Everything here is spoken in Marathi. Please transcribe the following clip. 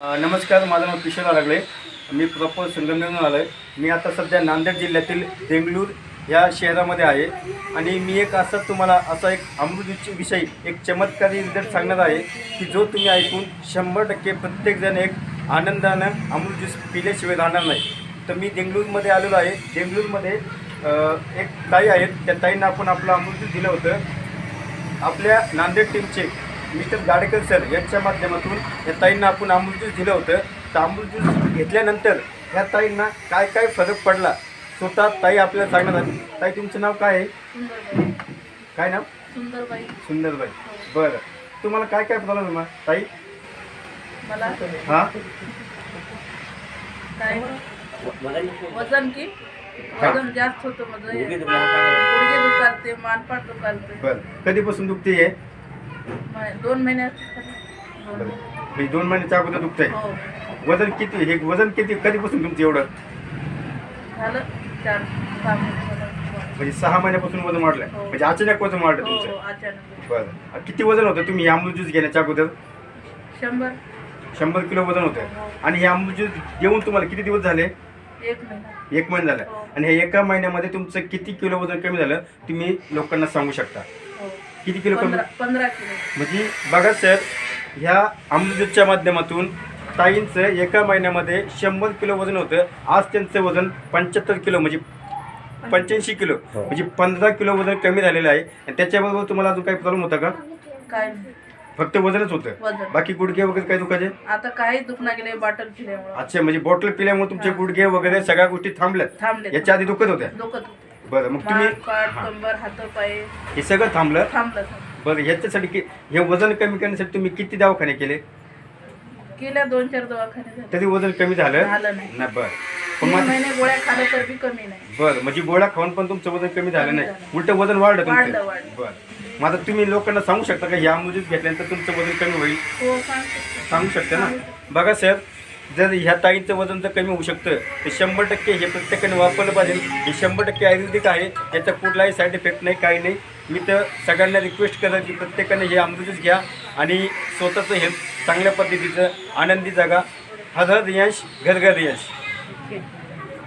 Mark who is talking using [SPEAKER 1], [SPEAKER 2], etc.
[SPEAKER 1] नमस्कार माझं नाव किशोर लागले मी प्रॉपर संगमनेरहून आलो आहे मी आता सध्या नांदेड जिल्ह्यातील देंगलूर या शहरामध्ये आहे. आणि मी एक असं तुम्हाला असा एक अमृतीची विषयी एक चमत्कारी रिझल्ट सांगणार आहे की जो तुम्ही ऐकून शंभर टक्के प्रत्येकजण एक आनंदानं अमृत ज्यूस पिल्याशिवाय राहणार नाही. तर मी देंगलूरमध्ये आलेलो आहे. देंगलूरमध्ये एक ताई आहेत. त्या ताईंना आपण आपलं अमृत ज्यूस दिलं होतं. आपल्या नांदेड टीमचे मिस्टर गाडेकर सर यांच्या माध्यमातून या ताईंना आपण अमृत ज्यूस दिलं होतं. तर अमृत ज्यूस घेतल्यानंतर ह्या ताईंना काय काय फरक पडला? स्वतः ताई आपल्याला सांगणार आहेत. ताई तुमचं नाव काय आहे? काय नाव?
[SPEAKER 2] सुंदरबाई.
[SPEAKER 1] सुंदरबाई. बरं. तुम्हाला काय काय प्रॉब्लेम आहे ताई?
[SPEAKER 2] मला?
[SPEAKER 1] हां?
[SPEAKER 2] काय? वजन की. वजन जास्त होतं माझं हे. गुडघे दुखालते मानपाट दुखालते.
[SPEAKER 1] बरं. कधीपासून दुखते आहे
[SPEAKER 2] दोन महिन्यात
[SPEAKER 1] बरं. म्हणजे दोन महिन्याच्या अगोदर दुखतंय.
[SPEAKER 2] हो.
[SPEAKER 1] वजन किती हे वजन किती कधीपासून तुमचं एवढं?
[SPEAKER 2] झालं चार सहा महिने झालं.
[SPEAKER 1] म्हणजे सहा महिन्यापासून वजन वाढलं
[SPEAKER 2] हो.
[SPEAKER 1] म्हणजे अचानक वजन वाढलं
[SPEAKER 2] हो हो
[SPEAKER 1] तुमचं.
[SPEAKER 2] अचानक.
[SPEAKER 1] बरं. किती वजन होतं तुम्ही हे अमृत ज्यूस घेण्याच्या अगोदर?
[SPEAKER 2] शंभर.
[SPEAKER 1] शंभर किलो वजन होतं. आणि हे अमृत ज्यूस घेऊन तुम्हाला किती दिवस झाले?
[SPEAKER 2] एक महिना.
[SPEAKER 1] एक महिना झाला.
[SPEAKER 2] हो.
[SPEAKER 1] आणि हे एका महिन्यामध्ये तुमचं किती किलो वजन कमी झालं तुम्ही लोकांना सांगू शकता.
[SPEAKER 2] हो.
[SPEAKER 1] किती किलो
[SPEAKER 2] पंधरा पंधरा किलो.
[SPEAKER 1] म्हणजे बघा सर ह्या अमृत ज्यूसच्या माध्यमातून ताईंचं एका महिन्यामध्ये शंभर किलो वजन होतं. आज त्यांचं वजन पंच्याहत्तर किलो म्हणजे पंच्याऐंशी किलो. म्हणजे पंधरा किलो वजन कमी झालेलं आहे. आणि त्याच्याबरोबर तुम्हाला अजून काही प्रॉब्लेम होता का?
[SPEAKER 2] काय नाही.
[SPEAKER 1] फक्त वजनच होतं.
[SPEAKER 2] वजन.
[SPEAKER 1] बाकी गुडघे वगैरे काही दुखायचे?
[SPEAKER 2] आता काही दुखणं गेले बॉटल पिल्यामुळं.
[SPEAKER 1] अच्छा म्हणजे बॉटल पिल्यामुळे तुमचे
[SPEAKER 2] हा.
[SPEAKER 1] गुडघे वगैरे सगळ्या गोष्टी थांबल्यात.
[SPEAKER 2] थांबले
[SPEAKER 1] याच्या आधी दुखत होत्या?
[SPEAKER 2] दुखत होते.
[SPEAKER 1] बरं मग तुम्ही
[SPEAKER 2] मान पाठ
[SPEAKER 1] हा.
[SPEAKER 2] कंबर
[SPEAKER 1] हे सगळं थांबलं?
[SPEAKER 2] थांबलं थांबलं.
[SPEAKER 1] बरं ह्याच्यासाठी की हे वजन कमी करण्यासाठी तुम्ही किती दवाखाने केले?
[SPEAKER 2] गेल्या दोन चार दवाखाने झाले.
[SPEAKER 1] तरी वजन कमी झालं?
[SPEAKER 2] झालं नाही.
[SPEAKER 1] नाही बरं. पण
[SPEAKER 2] तीन
[SPEAKER 1] मग
[SPEAKER 2] महिने गोळ्या खाल्लं तर बी कमी नाही.
[SPEAKER 1] बरं म्हणजे गोळ्या खाऊन पण तुमचं वजन कमी झालं
[SPEAKER 2] कमी
[SPEAKER 1] नाही.
[SPEAKER 2] झालं.
[SPEAKER 1] उलट वजन वाढलं
[SPEAKER 2] वाढलं,
[SPEAKER 1] तुमचं.
[SPEAKER 2] वाढलं.
[SPEAKER 1] बरं. मग आता तुम्ही लोकांना सांगू शकता का? ह्या मुलीत घेतल्यानंतर तुमचं वजन कमी होईल?
[SPEAKER 2] हो सांग शकतो.
[SPEAKER 1] सांगू शकता ना? बघा सर जर ह्या ताईंचं वजन जर कमी होऊ शकतं तर शंभर टक्के हे प्रत्येकाने वापरलं पाहिजे. हे शंभर टक्के आयुर्वेदिक आहे याचा कुठलाही साईड इफेक्ट नाही काही नाही. मी तर सगळ्यांना रिक्वेस्ट करत की प्रत्येकाने हे अमृतच घ्या आणि स्वतःचं हेल्थ चांगल्या पद्धतीचं आनंदी जागा. हर यश घरघर यश.